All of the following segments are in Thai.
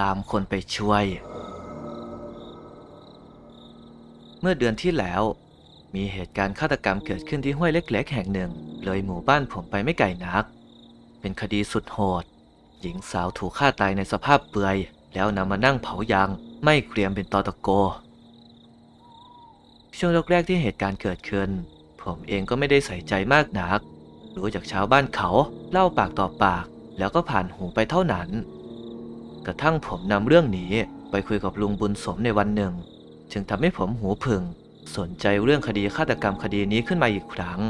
ตามคนไปช่วย เมื่อเดือนที่แล้ว มีเหตุการณ์ฆาตกรรมเกิดขึ้นที่ห้วยเล็ก ๆ แห่งหนึ่ง เลยหมู่บ้านผมไปไม่ไกลนัก เป็นคดีสุดโหด หญิงสาวถูกฆ่าตายในสภาพเปลือย แล้วนำมานั่งเผายางไม่เกรียมเป็นตอตะโก ช่วงแรกๆที่เหตุการณ์เกิดขึ้น ผมเองก็ไม่ได้ใส่ใจมากนัก รู้จากชาวบ้านเขาเล่าปากต่อปาก แล้วก็ผ่านหูไปเท่านั้น กระทั่งผมนำเรื่องนี้ไปคุยกับลุงบุญสมในวันหนึ่ง จึงทำให้ผมหูผึ่งสนใจเรื่องคดีฆาตกรรมคดีนี้ขึ้นมาอีกครั้ง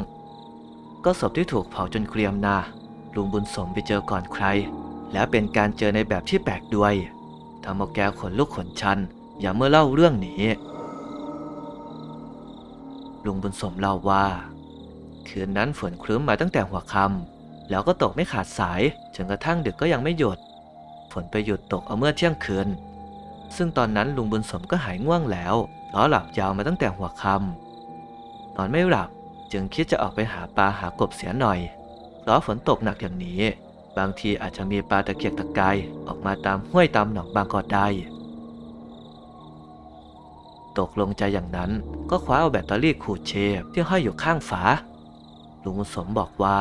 ก็ศพที่ถูกเผาจนเกรียมนาลุงบุญสมไปเจอก่อนใคร และเป็นการเจอในแบบที่แปลกด้วยทำเอาแกขนลุกขนชัน อย่าเมื่อเล่าเรื่องนี้ลุงบุญสมเล่าว่า คืนนั้นฝนครึ้มมาตั้งแต่หัวค่ำแล้วก็ตกไม่ขาดสายจนกระทั่งดึกก็ยังไม่หยุด ฝนไปหยุดตกเอาเมื่อเที่ยงคืน ซึ่งตอนนั้นลุงบุญสมก็หายง่วงแล้วเพราะหลับยาวมาตั้งแต่หัวค่ำนอนไม่หลับจึงคิดจะออกไปหาปลาหากบเสียหน่อย เพราะฝนตกหนักอย่างนี้ บางทีอาจจะมีปลาตะเกียกตะกายออกมาตามห้วยตามหนองบางก็ได้ ตกลงใจอย่างนั้นก็คว้าเอาแบตเตอรี่ขูดเชฟที่ห้อยอยู่ข้างฝา ลุงบุญสมบอกว่า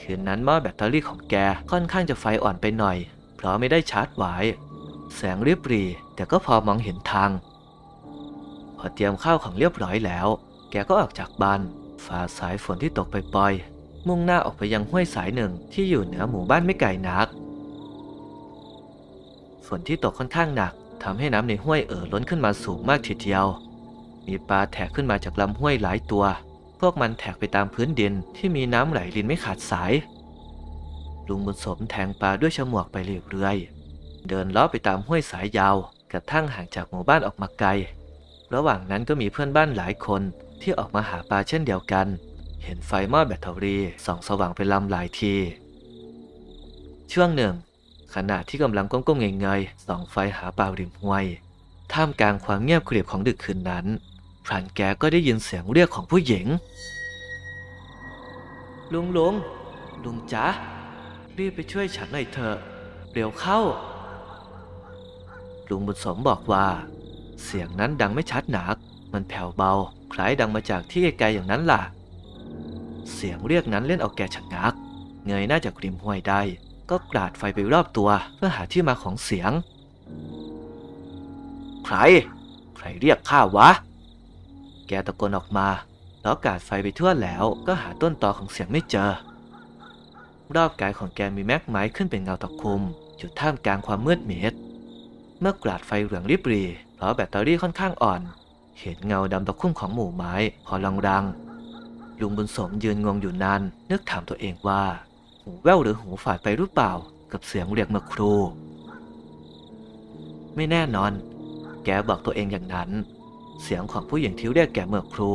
คืนนั้นหม้อแบตเตอรี่ของแกค่อนข้างจะไฟอ่อนไปหน่อย พราไม่ได้ชาร์จไว้แสงริบรีแต่ก็พอมองเห็นทาง พอเตรียมข้าวของเรียบร้อยแล้ว แกก็ออกจากบ้านฝ่าสายฝนที่ตกไปปล่อย มุ่งหน้าออกไปยังห้วยสายหนึ่งที่อยู่เหนือหมู่บ้านไม่ไกลนัก ฝนที่ตกค่อนข้างหนักทำให้น้ำในห้วยเอ่อล้นขึ้นมาสูงมากทีเดียว มีปลาแถกขึ้นมาจากลำห้วยหลายตัว พวกมันแถกไปตามพื้นดินที่มีน้ำไหลรินไม่ขาดสาย ลุงบุญสมแทงปลาด้วยฉมวกไปเรื่อยๆ เดินล้อไปตามห้วยสายยาวกระทั่งห่างจากหมู่บ้านออกมาไกล ระหว่างนั้นก็มีเพื่อนบ้านหลายคนที่ออกมาหาปลาเช่นเดียวกัน เห็นไฟหม้อแบตเตอรี่ส่องสว่างเป็นลำหลายที ช่วงหนึ่ง ขณะที่กำลังก้มๆเงยๆส่องไฟหาปลาริมห้วย ท่ามกลางความเงียบกริบของดึกคืนนั้นพรานแกก็ได้ยินเสียงเรียกของผู้หญิง ลุงลุงลุงจ๊ะ รีบไปช่วยฉันหน่อยเถอะเร็วเข้า ลุงบุญสมบอกว่า เสียงนั้นดังไม่ชัดหนัก มันแผ่วเบา คล้ายดังมาจากที่ไกลๆอย่างนั้นล่ะ เสียงเรียกนั้นเล่นเอาแกชะงัก เงยหน้าจากริมห้วยได้ ก็กราดไฟไปรอบตัวเพื่อหาที่มาของเสียง ใคร ใครเรียกข้าวะ แกตะโกนออกมาแล้วกาดไฟไปทั่วแล้วก็หาต้นตอของเสียงไม่เจอ รอบกายของแกมีแม็กไม้ขึ้นเป็นเงาตะคุมอยู่ท่ามกลางความมืดมิดเมื่อกราดไฟเหลืองริบรีเพราะแบตเตอรี่ค่อนข้างอ่อน เห็นเงาดำตะคุ่มของหมู่ไม้พอลังๆลุงบุญสมยืนงงอยู่นานนึกถามตัวเองว่า หูแว่วหรือหูฝาดไปหรือเปล่า กับเสียงเรียกเมื่อครูไม่แน่นอน แกบอกตัวเองอย่างนั้น เสียงของผู้หญิงที่เรียกแกเมื่อครู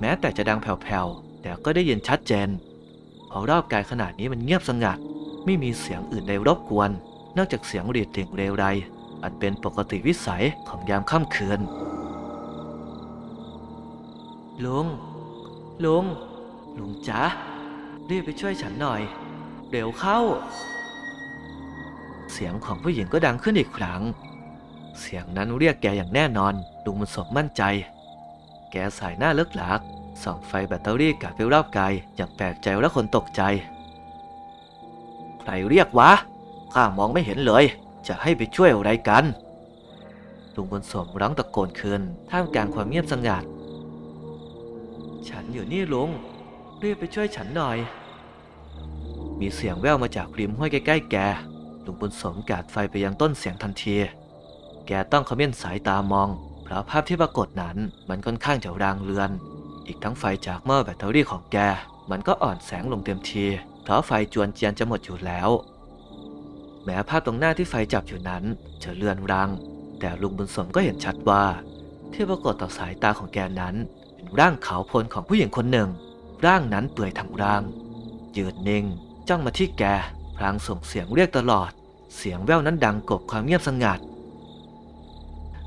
แม้แต่จะดังแผ่วๆแต่ก็ได้ยินชัดเจน เพราะรอบกายขนาดนี้มันเงียบสงัด ไม่มีเสียงอื่นใดรบกวน นอกจากเสียงรีดดิ่งเรวไรอันเป็นปกติวิสัยของยามค่ำคืนลุงลุงลุงจ๊ะรีบไปช่วยฉันหน่อยเร็วเข้า เสียงของผู้หญิงก็ดังขึ้นอีกครั้ง เสียงนั้นเรียกแกอย่างแน่นอน ลุงมันสมมั่นใจ แกสายหน้าเลิกหลัก ส่องไฟแบตเตอรี่กาดไปรอบกายอย่างแปลกใจและคนตกใจ ใครเรียกวะ ข้ามองไม่เห็นเลย จะให้ไปช่วยอะไรกันลุงบุญสมร้องตะโกนคืนท่ามกลางความเงียบสงัด ฉันอยู่นี่ลุงรีบไปช่วยฉันหน่อย มีเสียงแว่วมาจากริมห้วยใกล้ๆแก ลุงบุญสมกาดไฟไปยังต้นเสียงทันที แกต้องขม้นสายตามอง เพราะภาพที่ปรากฏนั้นมันค่อนข้างจะรางเรือน อีกทั้งไฟจากหม้อแบตเตอรี่ของแก มันก็อ่อนแสงลงเต็มที เพราะไฟจวนเจียนจะหมดอยู่แล้ว แม้ภาพตรงหน้าที่ไฟจับอยู่นั้นจะเลือนรางแต่ลุงบุญสมก็เห็นชัดว่า ที่ปรากฏต่อสายตาของแกนั้น เป็นร่างขาวพลของผู้หญิงคนหนึ่ง ร่างนั้นเปื่อยทั้งร่าง ยืนนิ่ง จ้องมาที่แก พลางส่งเสียงเรียกตลอด เสียงแว่วนั้นดังกบความเงียบสงัด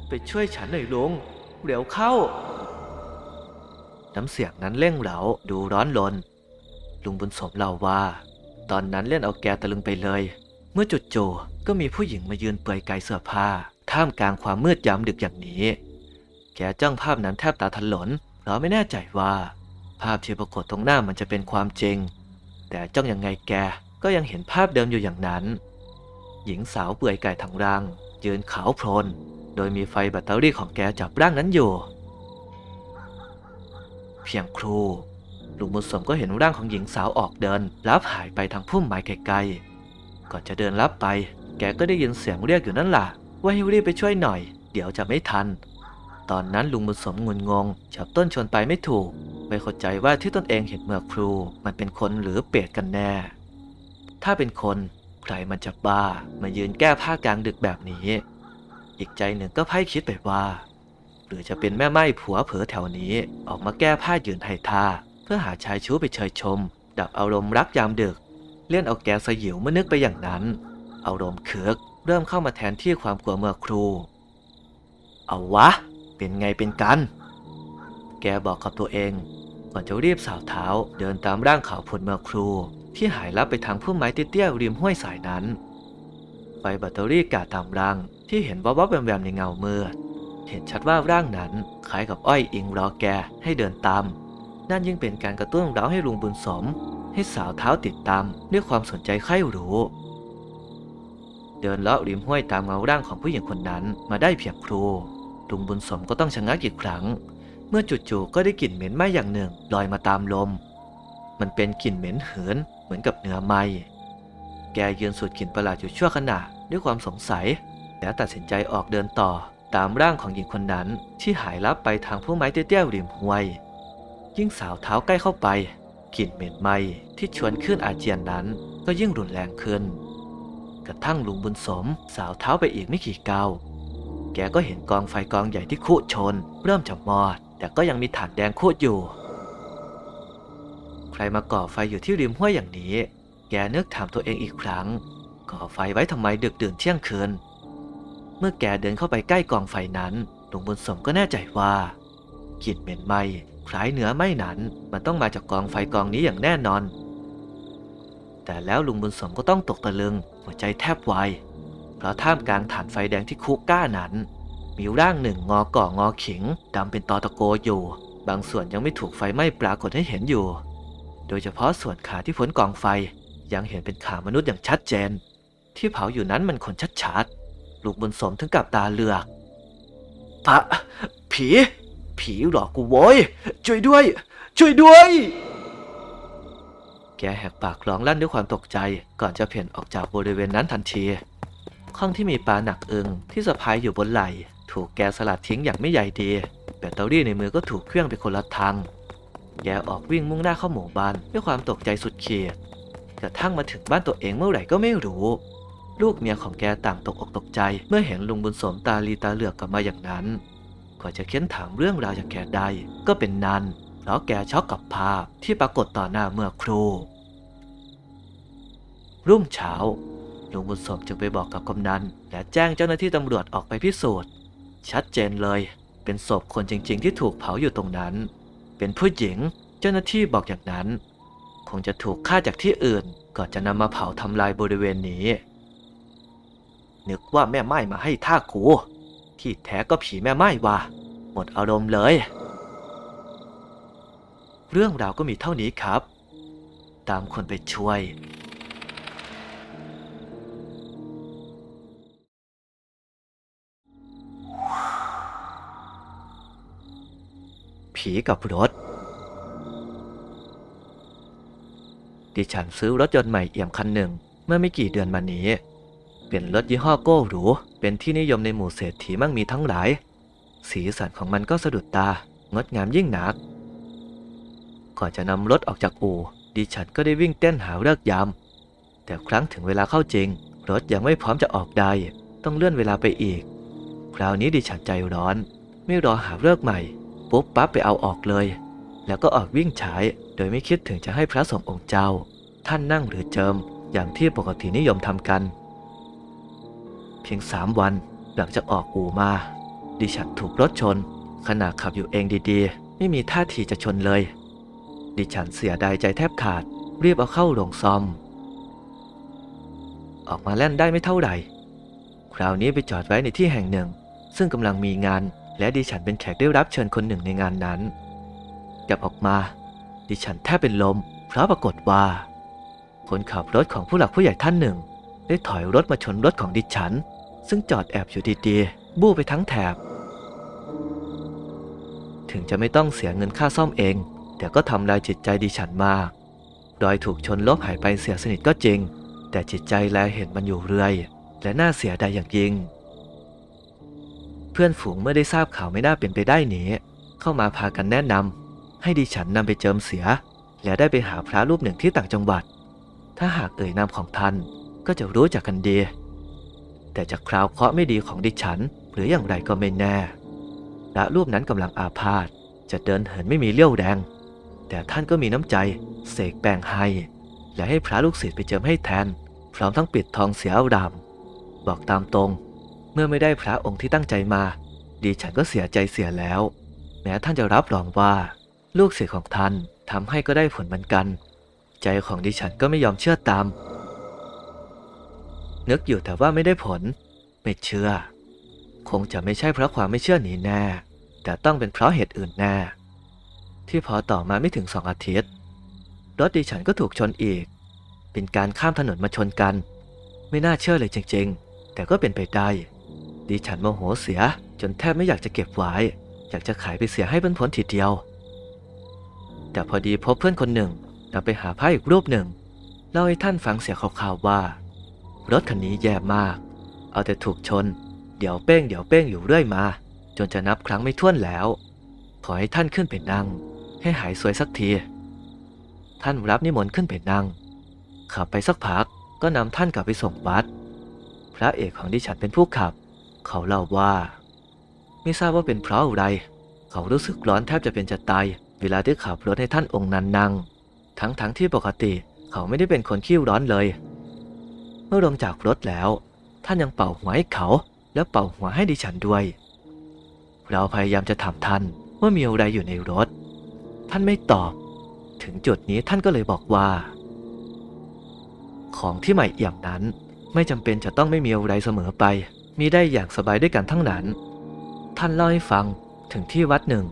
ไปช่วยฉันหน่อยลุงเร็วเข้า น้ำเสียงนั้นเร่งเหลาดูร้อนรนลุงบุญสมเล่าว่า ตอนนั้นเล่นเอาแกตะลึงไปเลย เมื่อจุดโจก็มีผู้หญิงมายืนเปลือยกายเสื้อผ้า ท่ามกลางความมืดยามดึกอย่างนี้ แกจ้องภาพนั้นแทบตาถลนเพราะไม่แน่ใจว่า ภาพที่ปรากฏตรงหน้ามันจะเป็นความจริง แต่จ้องยังไงแกก็ยังเห็นภาพเดิมอยู่อย่างนั้น หญิงสาวเปลือยกายทั้งร่างยืนขาวโพลนโดยมีไฟแบตเตอรี่ของแกจับร่างนั้นอยู่ เพียงครูลุงบุญสมก็เห็นร่างของหญิงสาวออกเดินลับหายไปทางพุ่มไม้ไกลๆก่อนจะเดินลับไป แกก็ได้ยินเสียงเรียกอยู่นั่นล่ะ ว่าให้รีบไปช่วยหน่อย เดี๋ยวจะไม่ทัน ตอนนั้นลุงบุญสมงุนงงจับต้นชนไปไม่ถูก ไม่เข้าใจว่าที่ตนเองเห็นเมื่อครู มันเป็นคนหรือเปรตกันแน่ ถ้าเป็นคนใครมันจะบ้ามายืนแก้ผ้ากลางดึกแบบนี้ อีกใจหนึ่งก็ไพ่คิดไปว่า รือจะเป็นแม่ไม้ผัวเผอแถวนี้ ออกมาแก้ผ้ายืนให้ท่า เพื่อหาชายชู้ไปเชยชม ดับอารมณ์รักยามดึก เลี่ยนเอาแกสยิวเมื่อนึกไปอย่างนั้น อารมณ์เคือกเริ่มเข้ามาแทนที่ความกลัวเมื่อครู เอาวะ เป็นไงเป็นกัน แกบอกกับตัวเองก่อนจะรีบสาวเท้าเดินตามร่างขาวผลเมื่อครู ที่หายลับไปทางพุ่มไม้เตี้ยๆริมห้วยสายนั้นไฟแบตเตอรี่กาดตามร่างที่เห็นวบวับๆแวมๆในเงามืด เห็นชัดว่าร่างนั้นคล้ายกับอ้อยอิงรอแกให้เดินตาม นั่นยิ่งเป็นการกระตุ้นเร้าให้ลุงบุญสม ให้สาวเท้าติดตามด้วยความสนใจใคร่รู้ เดินเลาะริมห้วยตามเงาร่างของผู้หญิงคนนั้นมาได้เพียงครูลุงบุญสมก็ต้องชะงักอีกครั้ง เมื่อจู่ๆก็ได้กลิ่นเหม็นไหม้อย่างหนึ่งลอยมาตามลม มันเป็นกลิ่นเหม็นเหินเหมือนกับเนื้อไหม้แกยืนสูดกลิ่นประหลาดอยู่ชั่วขณะด้วยความสงสัย แล้วตัดสินใจออกเดินต่อ ตามร่างของหญิงคนนั้นที่หายลับไปทางพุ่มไม้เตี้ยๆริมห้วย ยิ่งสาวเท้าใกล้เข้าไปกลิ่นเหม็นไหม้ที่ชวนขึ้นอาเจียนนั้นก็ยิ่งรุนแรงขึ้น กระทั่งลุงบุญสมสาวเท้าไปอีกไม่กี่ก้าวแกก็เห็นกองไฟกองใหญ่ที่คุชน เริ่มจะมอด แต่ก็ยังมีถ่านแดงคุอยู่ ใครมาก่อไฟอยู่ที่ริมห้วยอย่างนี้ แกนึกถามตัวเองอีกครั้ง ก่อไฟไว้ทำไมดึกดื่นเที่ยงคืน มื่อแกเดินเข้าไปใกล้กองไฟนั้นลุงบุญสมก็แน่ใจว่ากลิ่นเหม็นไหม้คล้ายเนื้อไหม้นั้น มันต้องมาจากกองไฟกองนี้อย่างแน่นอน แต่แล้วลุงบุญสมก็ต้องตกตะลึงหัวใจแทบวายเพราะท่ามกลางฐานไฟแดงที่คุกก้านั้น มีร่างหนึ่งงอก่องอขิงดำเป็นตอตะโกอยู่ บางส่วนยังไม่ถูกไฟไหม้ปรากฏให้เห็นอยู่ โดยเฉพาะส่วนขาที่พ้นกองไฟยังเห็นเป็นขามนุษย์อย่างชัดเจน ที่เผาอยู่นั้นมันคนชัดๆ ลูกบุญสมถึงกับตาเลือกพระผี ผีหลอกกูโว้ย ช่วยด้วย ช่วยด้วย แกแหกปากร้องลั่นด้วยความตกใจ ก่อนจะเพ่นออกจากบริเวณนั้นทันที ข้องที่มีปลาหนักอึงที่สะพายอยู่บนไหล่ถูกแกสลัดทิ้งอย่างไม่ใหญ่ดี แบตเตอรี่ในมือก็ถูกเครื่องไปคนละทาง แกออกวิ่งมุ่งหน้าเข้าหมู่บ้านด้วยความตกใจสุดขีดกระทั่งมาถึงบ้านตัวเองเมื่อไหร่ก็ไม่รู้ ลูกเมียของแกต่างตกอกตกใจ เมื่อเห็นลุงบุญสมตาลีตาเหลือกกลับมาอย่างนั้นกว่าจะเค้นถามเรื่องราวจากแกได้ ก็เป็นนันเพราะแกช็อกกับภาพที่ปรากฏต่อหน้าเมื่อครูรุ่งเช้าลุงบุญสมจึงไปบอกกับกำนัน และแจ้งเจ้าหน้าที่ตำรวจออกไปพิสูจน์ ชัดเจนเลย เป็นศพคนจริง ๆ ที่ถูกเผาอยู่ตรงนั้น เป็นผู้หญิงเจ้าหน้าที่บอกอย่างนั้น คงจะถูกฆ่าจากที่อื่นก่อนจะนำมาเผาทำลายบริเวณนี้ นึกว่าแม่ไม้มาให้ท่ากู ที่แท้ก็ผีแม่ไม้ว่ะหมดอารมณ์เลย เรื่องราวก็มีเท่านี้ครับ ตามคนไปช่วยผีกับรถ ดิฉันซื้อรถยนต์ใหม่เอี่ยมคันหนึ่ง เมื่อไม่กี่เดือนมานี้ เป็นรถยี่ห้อโก้หรู เป็นที่นิยมในหมู่เศรษฐีมั่งมีทั้งหลาย สีสันของมันก็สะดุดตา งดงามยิ่งนัก ก่อนจะนำรถออกจากอู่ ดิฉันก็ได้วิ่งเต้นหาเลิกยาม แต่ครั้งถึงเวลาเข้าจริง รถยังไม่พร้อมจะออกได้ ต้องเลื่อนเวลาไปอีก คราวนี้ดิฉันใจร้อน ไม่รอหาเลิกใหม่ ปุ๊บปั๊บไปเอาออกเลย แล้วก็ออกวิ่งฉาย โดยไม่คิดถึงจะให้พระสงฆ์องค์เจ้า ท่านนั่งหรือเจิม อย่างที่ปกตินิยมทำกัน เพียงสามวันหลังจากออกอู่มา ดิฉันถูกรถชน ขณะขับอยู่เองดีๆ ไม่มีท่าทีจะชนเลย ดิฉันเสียดายใจแทบขาดรีบเอาเข้าโรงซ่อม ออกมาแล่นได้ไม่เท่าไหร่ คราวนี้ไปจอดไว้ในที่แห่งหนึ่ง ซึ่งกำลังมีงาน และดิฉันเป็นแขกได้รับเชิญคนหนึ่งในงานนั้นกลับออกมา ดิฉันแทบเป็นลม เพราะปรากฏว่า คนขับรถของผู้หลักผู้ใหญ่ท่านหนึ่ง ได้ถอยรถมาชนรถของดิฉัน ซึ่งจอดแอบอยู่ดีๆ บู้ไปทั้งแถบ ถึงจะไม่ต้องเสียเงินค่าซ่อมเอง แต่ก็ทำลายจิตใจดิฉันมากรอยถูกชนลบหายไปเสียสนิทก็จริง แต่จิตใจแลเห็นมันอยู่เรื่อย และน่าเสียดายอย่างยิ่ง เพื่อนฝูงเมื่อได้ทราบข่าวไม่น่าเป็นไปได้หนีเข้ามาพากันแนะนำให้ดิฉันนำไปเจิมเสีย และได้ไปหาพระรูปหนึ่งที่ต่างจังหวัด ถ้าหากเอ่ยนามของท่านก็จะรู้จักกันดี แต่จากคราวเคราะห์ไม่ดีของดิฉัน หรืออย่างไรก็ไม่แน่พระรูปนั้นกำลังอาพาธจะเดินเหินไม่มีเลี้ยวแรง แต่ท่านก็มีน้ำใจ เสกแป้งให้ และให้พระลูกศิษย์ไปเจิมให้แทน พร้อมทั้งปิดทองเสียอารามบอกตามตรง เมื่อไม่ได้พระองค์ที่ตั้งใจมาดิฉันก็เสียใจเสียแล้ว แม้ท่านจะรับรองว่า ลูกศิษย์ของท่านทำให้ก็ได้ผลเหมือนกัน ใจของดิฉันก็ไม่ยอมเชื่อตาม นึกอยู่แต่ว่าไม่ได้ผล ไม่เชื่อ คงจะไม่ใช่เพราะความไม่เชื่อนี้แน่ แต่ต้องเป็นเพราะเหตุอื่นแน่ ที่พอต่อมาไม่ถึงสองอาทิตย์ รถดิฉันก็ถูกชนอีก เป็นการข้ามถนนมาชนกัน ไม่น่าเชื่อเลยจริง ๆ แต่ก็เป็นไปได้ ดิฉันโมโหเสียจนแทบไม่อยากจะเก็บไว้ อยากจะขายไปเสียให้เป็นผลทีเดียว แต่พอดีพบเพื่อนคนหนึ่งนำไปหาพระอีกรูปหนึ่งเล่าให้ท่านฟังเสียคร่าวๆว่า รถคันนี้แย่มาก เอาแต่ถูกชน เดี๋ยวเป้งเดี๋ยวเป้งอยู่เรื่อยมา จนจะนับครั้งไม่ถ้วนแล้ว ขอให้ท่านขึ้นไปนั่ง ให้หายสวยสักที ท่านรับนิมนต์ขึ้นไปนั่ง ขับไปสักพักก็นำท่านกลับไปส่งวัด พระเอกของดิฉันเป็นผู้ขับ เขาเล่าว่า ไม่ทราบว่าเป็นเพราะอะไร เขารู้สึกร้อนแทบจะเป็นจะตายเวลาที่ขับรถให้ท่านองค์นั้นนั่ง ทั้งๆทที่ปกติเขาไม่ได้เป็นคนขี้ร้อนเลย มื่อลงจากรถแล้ว ท่านยังเป่าหัวให้เขา แล้วเป่าหัวให้ดิฉันด้วย เราพยายามจะถามท่านว่ามีอะไรอยู่ในรถ ท่านไม่ตอบ ถึงจุดนี้ท่านก็เลยบอกว่า ของที่ใหม่เอี่ยมนั้น ไม่จำเป็นจะต้องไม่มีอะไรเสมอไป มีได้อย่างสบายด้วยกันทั้งนั้น ท่านเล่าให้ฟังถึงที่วัดหนึ่ง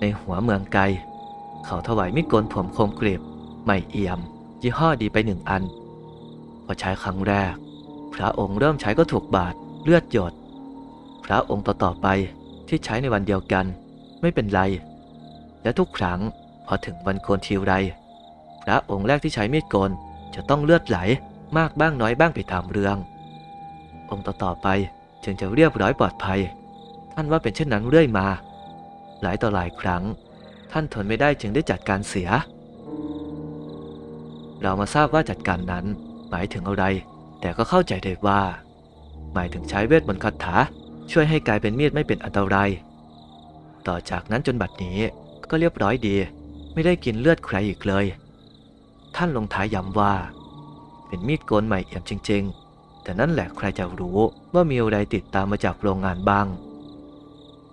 ในหัวเมืองไกล เขาถวายมิตรโกนผมคมกริบใหม่เอี่ยม ยี่ห้อดีไปหนึ่งอัน พอใช้ครั้งแรก พระองค์เริ่มใช้ก็ถูกบาดเลือดหยด พระองค์ต่อๆไปที่ใช้ในวันเดียวกัน ไม่เป็นไร และทุกครั้งพอถึงวันโกนทีไร พระองค์แรกที่ใช้มีดโกนจะต้องเลือดไหลมากบ้างน้อยบ้างไปตามเรื่อง องค์ต่อๆไปจึงจะเรียบร้อยปลอดภัย ท่านว่าเป็นเช่นนั้นเรื่อยมา หลายต่อหลายครั้ง ท่านทนไม่ได้จึงได้จัดการเสีย เรามาทราบว่าจัดการนั้น หมายถึงอะไร แต่ก็เข้าใจได้ว่า หมายถึงใช้เวทมนต์คาถาช่วยให้กลายเป็นมีดไม่เป็นอันตราย ต่อจากนั้นจนบัดนี้ก็เรียบร้อยดี ไม่ได้กินเลือดใครอีกเลย ท่านลงท้ายย้ำว่า เป็นมีดโกนใหม่เอี่ยมจริง ๆ แต่นั่นแหละใครจะรู้ว่ามีอะไรติดตามมาจากโรงงานบ้าง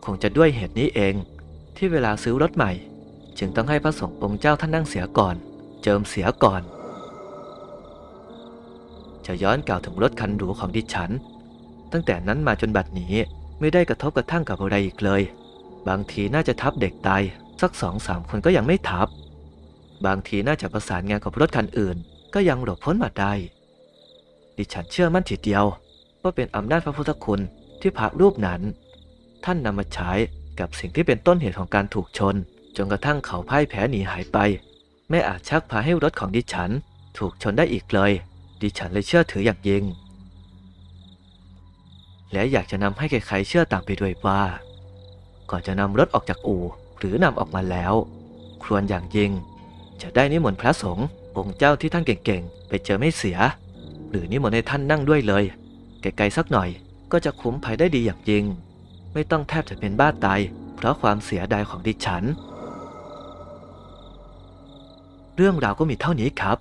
คงจะด้วยเหตุนี้เอง ที่เวลาซื้อรถใหม่ จึงต้องให้พระสงฆ์องค์เจ้าท่านนั่งเสียก่อน เจิมเสียก่อน จะย้อนกล่าวถึงรถคันหรูของดิฉัน ตั้งแต่นั้นมาจนบัดนี้ไม่ได้กระทบกระทั่งกับอะไรอีกเลย บางทีน่าจะทับเด็กตายสักสองสามคนก็ยังไม่ทับ บางทีน่าจะประสานงานกับรถคันอื่น ก็ยังหลบพ้นมาได้ ดิฉันเชื่อมั่นทีเดียว ว่าเป็นอำนาจพระพุทธคุณที่พระรูปนั้น ท่านนำมาใช้กับสิ่งที่เป็นต้นเหตุของการถูกชน จนกระทั่งเขาพ่ายแพ้หนีหายไป ไม่อาจชักพาให้รถของดิฉัน ถูกชนได้อีกเลย ดิฉันเลยเชื่อถืออย่างยิ่ง และอยากจะนำให้ใครๆเชื่อตามไปด้วยว่า ก่อนจะนำรถออกจากอู่หรือนำออกมาแล้ว ควรอย่างยิ่ง จะได้นิมนต์พระสงฆ์องค์เจ้าที่ท่านเก่งๆ ไปเจอไม่เสีย หรือนิมนต์ให้ท่านนั่งด้วยเลย ไกลๆสักหน่อยก็จะคุ้มภัยได้ดีอย่างยิ่ง ไม่ต้องแทบจะเป็นบ้าตายเพราะความเสียดายของดิฉัน เรื่องราวก็มีเท่านี้ครับ